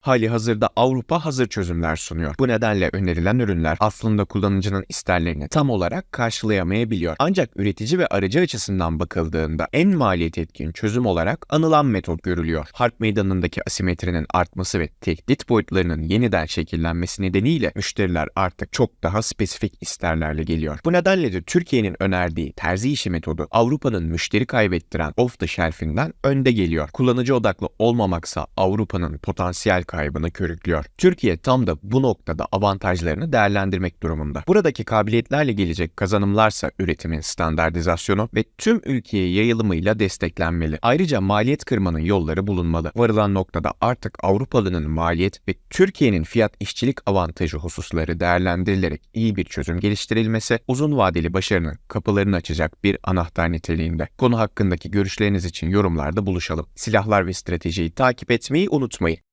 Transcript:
Hali hazırda Avrupa hazır çözümler sunuyor. Bu nedenle önerilen ürünler aslında kullanıcının isterlerini tam olarak karşılayamayabiliyor. Ancak üretici ve aracı açısından bakıldığında en maliyet etkin çözüm olarak anılan metot görülüyor. Harp meydanındaki asimetrinin artması ve tehdit boyutlarının yeniden şekillenmesi nedeniyle müşteriler artık çok daha spesifik isterlerle geliyor. Bu nedenle de Türkiye'nin önerdiği terzi işi metodu Avrupa'nın müşteri kaybettiren off the shelf'inden önde geliyor. Kullanıcı odaklı olmamaksa Avrupa'nın potansiyel kaybını körüklüyor. Türkiye tam da bu noktada avantajlarını değerlendirmek durumunda. Buradaki kabiliyetlerle gelecek kazanımlarsa üretimin standartizasyonu ve tüm ülkeye yayılımıyla desteklenmeli. Ayrıca maliyet kırmanın yolları bulunmalı. Varılan noktada artık Avrupalı'nın maliyet ve Türkiye'nin fiyat işçilik avantajı hususları değerlendirilerek iyi bir çözüm geliştirilmesi uzun vadeli başarının kapılarını açacak bir anahtar niteliğinde. Konu hakkındaki görüşleriniz için yorumlarda buluşalım. Silahlar ve stratejiyi takip etmeyi unutmayın.